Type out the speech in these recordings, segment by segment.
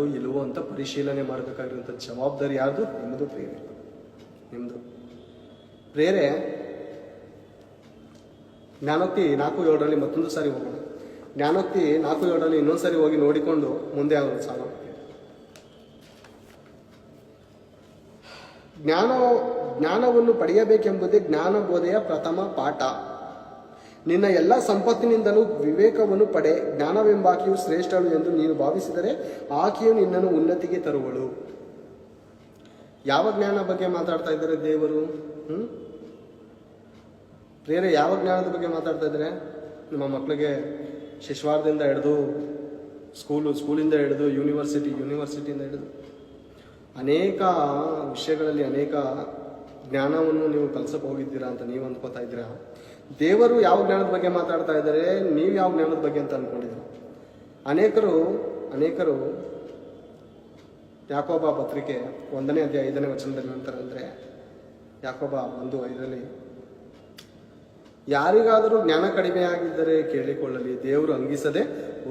ಮಾಡಿದಾರೋ ಇಲ್ವೋ ಅಂತ ಪರಿಶೀಲನೆ ಮಾಡಬೇಕಾಗಿರುವಂಥ ಜವಾಬ್ದಾರಿ ಯಾವುದು ನಿಮ್ಮದು ಪ್ರೇರೆ ನಿಮ್ಮದು. ಪ್ರೇರೆ ಜ್ಞಾನೋಕ್ತಿ ನಾಲ್ಕು ಏಳರಲ್ಲಿ ಮತ್ತೊಂದು ಸಾರಿ ಹೋಗೋಣ. ಜ್ಞಾನೋಕ್ತಿ ನಾಲ್ಕು ಏಳರಲ್ಲಿ ಇನ್ನೊಂದು ಸಾರಿ ಹೋಗಿ ನೋಡಿಕೊಂಡು ಮುಂದೆ ಆಗೋದು ಸಾಲ. ಜ್ಞಾನ ಜ್ಞಾನವನ್ನು ಪಡೆಯಬೇಕೆಂಬುದೇ ಜ್ಞಾನ ಬೋಧೆಯ ಪ್ರಥಮ ಪಾಠ. ನಿನ್ನ ಎಲ್ಲ ಸಂಪತ್ತಿನಿಂದಲೂ ವಿವೇಕವನ್ನು ಪಡೆ, ಜ್ಞಾನವೆಂಬಾಕೆಯು ಶ್ರೇಷ್ಠಳು ಎಂದು ನೀನು ಭಾವಿಸಿದರೆ ಆಕೆಯು ನಿನ್ನನ್ನು ಉನ್ನತಿಗೆ ತರುವಳು. ಯಾವ ಜ್ಞಾನ ಬಗ್ಗೆ ಮಾತಾಡ್ತಾ ಇದ್ದಾರೆ ದೇವರು? ಹ್ಮ್? ಬೇರೆ ಯಾವ ಜ್ಞಾನದ ಬಗ್ಗೆ ಮಾತಾಡ್ತಾ ಇದ್ದಾರೆ? ನಮ್ಮ ಮಕ್ಕಳಿಗೆ ಶಿಶುವಾರದಿಂದ ಹಿಡಿದು ಸ್ಕೂಲು ಸ್ಕೂಲಿಂದ ಹಿಡಿದು ಯೂನಿವರ್ಸಿಟಿ ಯೂನಿವರ್ಸಿಟಿಯಿಂದ ಹಿಡಿದು ಅನೇಕ ವಿಷಯಗಳಲ್ಲಿ ಅನೇಕ ಜ್ಞಾನವನ್ನು ನೀವು ಕಲ್ಸಕ್ಕೆ ಹೋಗಿದ್ದೀರಾ ಅಂತ ನೀವು ಅಂದ್ಕೋತಾ ಇದ್ದೀರಾ? ದೇವರು ಯಾವ ಜ್ಞಾನದ ಬಗ್ಗೆ ಮಾತಾಡ್ತಾ ಇದ್ದಾರೆ, ನೀವು ಯಾವ ಜ್ಞಾನದ ಬಗ್ಗೆ ಅಂತ ಅಂದ್ಕೊಂಡಿದ್ದೀರಾ ಅನೇಕರು ಅನೇಕರು ಯಾಕೋಬ ಪತ್ರಿಕೆ ಒಂದನೇ ಅಧ್ಯಾಯ ಐದನೇ ವಚನದಲ್ಲಿ ನಂತರ ಅಂದರೆ, ಯಾಕೋಬ ಒಂದು ಐದರಲ್ಲಿ, ಯಾರಿಗಾದರೂ ಜ್ಞಾನ ಕಡಿಮೆಯಾಗಿದ್ದರೆ ಕೇಳಿಕೊಳ್ಳಲಿ, ದೇವರು ಅಂಗಿಸದೆ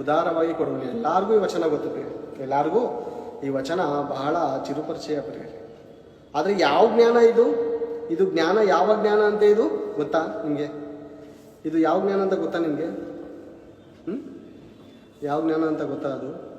ಉದಾರವಾಗಿ ಕೊಡಲಿ. ಎಲ್ಲರಿಗೂ ಈ ವಚನ ಗೊತ್ತಿದೆ ಎಲ್ಲರಿಗೂ ಈ ವಚನ ಬಹಳ ಚಿರುಪರಿಚಯ ಪರಿಗಣೆ ಆದರೆ ಯಾವ ಜ್ಞಾನ ಇದು? ಇದು ಜ್ಞಾನ, ಯಾವ ಜ್ಞಾನ ಅಂತ ಇದು? ಗೊತ್ತಾ ನಿಮಗೆ? ಇದು ಯಾವ ಜ್ಞಾನ ಅಂತ ಗೊತ್ತಾ ನಿಮಗೆ? ಹ್ಞೂ ಯಾವ ಜ್ಞಾನ ಅಂತ ಗೊತ್ತಾ ಅದು?